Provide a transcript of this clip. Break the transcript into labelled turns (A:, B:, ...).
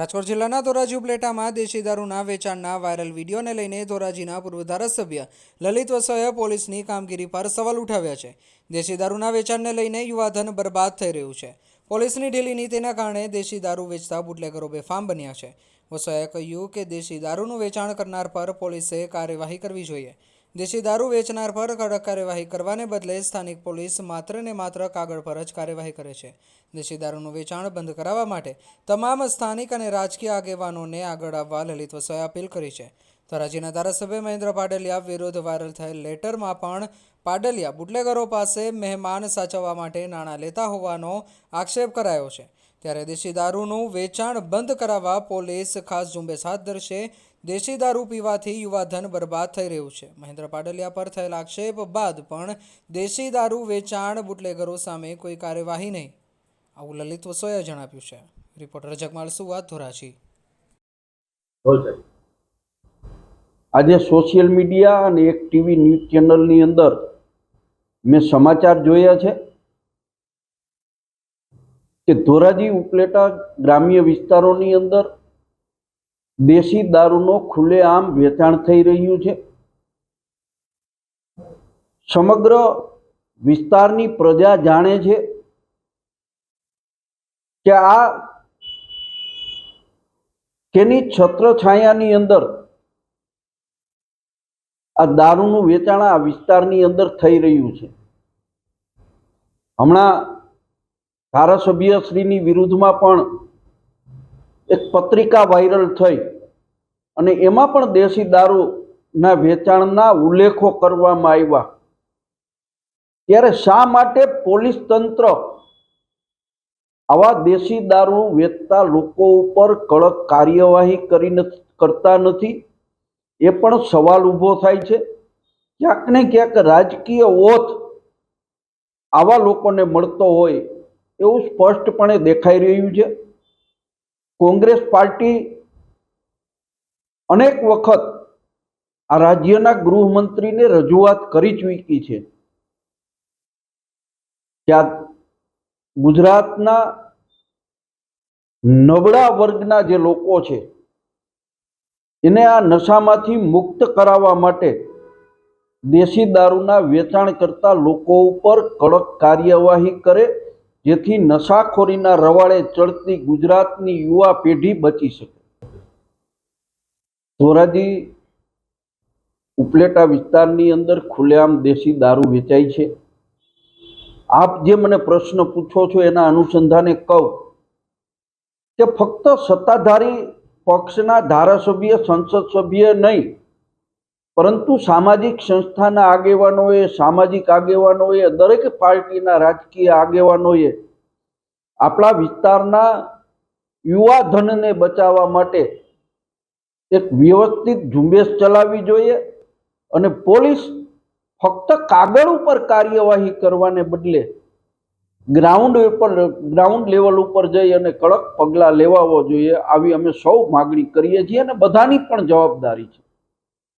A: રાજકોટ જિલ્લાના ધોરાજી ઉપલેટામાં દેશી દારૂના વેચાણના વાયરલ વિડીયોને લઈને ધોરાજીના પૂર્વ ધારાસભ્ય લલિત વસોએ પોલીસની કામગીરી પર સવાલ ઉઠાવ્યા છે. દેશી દારૂના વેચાણને લઈને યુવાધન બરબાદ થઈ રહ્યું છે. પોલીસની ઢીલી નીતિના કારણે દેશી દારૂ વેચતા બુટલેગરો બેફામ બન્યા છે. વસોએ કહ્યું કે દેશી દારૂનું વેચાણ કરનાર પર પોલીસે કાર્યવાહી કરવી જોઈએ. દેશી દારૂ વેચનાર પર કડક કાર્યવાહી કરવાને બદલે સ્થાનિક પોલીસ માત્ર ને માત્ર કાગળ પર જ કાર્યવાહી કરે છે. દેશી દારૂનું વેચાણ બંધ કરાવવા માટે તમામ સ્થાનિક અને રાજકીય આગેવાનોને આગળ આવવા લલિત વસોએ અપીલ કરી છે. ધોરાજીના ધારાસભ્ય મહેન્દ્ર પાડલિયા વિરુદ્ધ વાયરલ થયેલ લેટરમાં પણ પાડલિયા બુટલેગરો પાસે મહેમાન સાચવવા માટે નાણાં લેતા હોવાનો આક્ષેપ કરાયો છે. ત્યારે દેશી દારૂનું વેચાણ બંધ કરાવવા પોલીસ ખાસ ઝુંબેશ હાથ ધરશે. દેશી દારૂ પીવાથી યુવાધન બરબાદ થઈ રહ્યું છે. મહેન્દ્ર પાડલિયા પર થયેલા આક્ષેપ બાદ પણ દેશી દારૂ વેચાણ બુટલેગરો સામે કોઈ કાર્યવાહી નહીં. આવું લલિત વસોયા જણાવ્યું છે. રિપોર્ટર જગમાલ સુવા ધોરાજી.
B: આજે સોશિયલ મીડિયા અને એક ટીવી ન્યૂઝ ચેનલની અંદર મેં સમાચાર જોયા છે. કે ધોરાજી ઉપલેટા ગ્રામ્ય વિસ્તારોની અંદર દેશી દારૂનો ખુલ્લેઆમ વેચાણ થઈ રહ્યું છે. સમગ્ર વિસ્તારની પ્રજા જાણે છે કે આ તેની છત્રછાયાની અંદર આ દારૂનું વેચાણ આ વિસ્તારની અંદર થઈ રહ્યું છે. હમણાં ધારાસભ્યશ્રીની વિરુદ્ધમાં પણ એક પત્રિકા વાયરલ થઈ અને એમાં પણ દેશી દારૂના વેચાણના ઉલ્લેખો કરવામાં આવ્યા. ત્યારે શા માટે પોલીસ તંત્ર આવા દેશી દારૂ વેચતા લોકો ઉપર કડક કાર્યવાહી કરી કરતા નથી? એ પણ સવાલ ઊભો થાય છે. ક્યાંક ને ક્યાંક રાજકીય ઓથ આવા લોકોને મળતો હોય એવું સ્પષ્ટપણે દેખાઈ રહ્યું છે. કોંગ્રેસ પાર્ટી અનેક વખત આ રાજ્યના ગૃહમંત્રીને રજૂઆત કરી ચૂકી છે. ત્યાં ગુજરાતના નબળા વર્ગના જે લોકો છે, એને આ નશામાંથી મુક્ત કરાવવા માટે દેશી દારૂના વેચાણ કરતા લોકો ઉપર કડક કાર્યવાહી કરે જેથી નશાખોરીના રવાડે ચડતી ગુજરાતની યુવા પેઢી બચી શકે. ધોરાજી ઉપલેટા વિસ્તારની અંદર ખુલ્લેઆમ દેશી દારૂ વેચાય છે. આપ જે મને પ્રશ્ન પૂછો છો એના અનુસંધાને કહું કે ફક્ત સત્તાધારી પક્ષના ધારાસભ્ય, સંસદ સભ્ય નહીં પરંતુ સામાજિક સંસ્થાના આગેવાનોએ, સામાજિક આગેવાનોએ, દરેક પાર્ટીના રાજકીય આગેવાનોએ આપણા વિસ્તારના યુવા ધનને બચાવવા માટે એક વ્યવસ્થિત ઝુંબેશ ચલાવવી જોઈએ અને પોલીસ ફક્ત કાગળ ઉપર કાર્યવાહી કરવાને બદલે ગ્રાઉન્ડ ઉપર, ગ્રાઉન્ડ લેવલ ઉપર જઈ અને કડક પગલાં લેવાવો જોઈએ, આવી અમે સૌ માગણી કરીએ છીએ અને બધાની પણ જવાબદારી છે.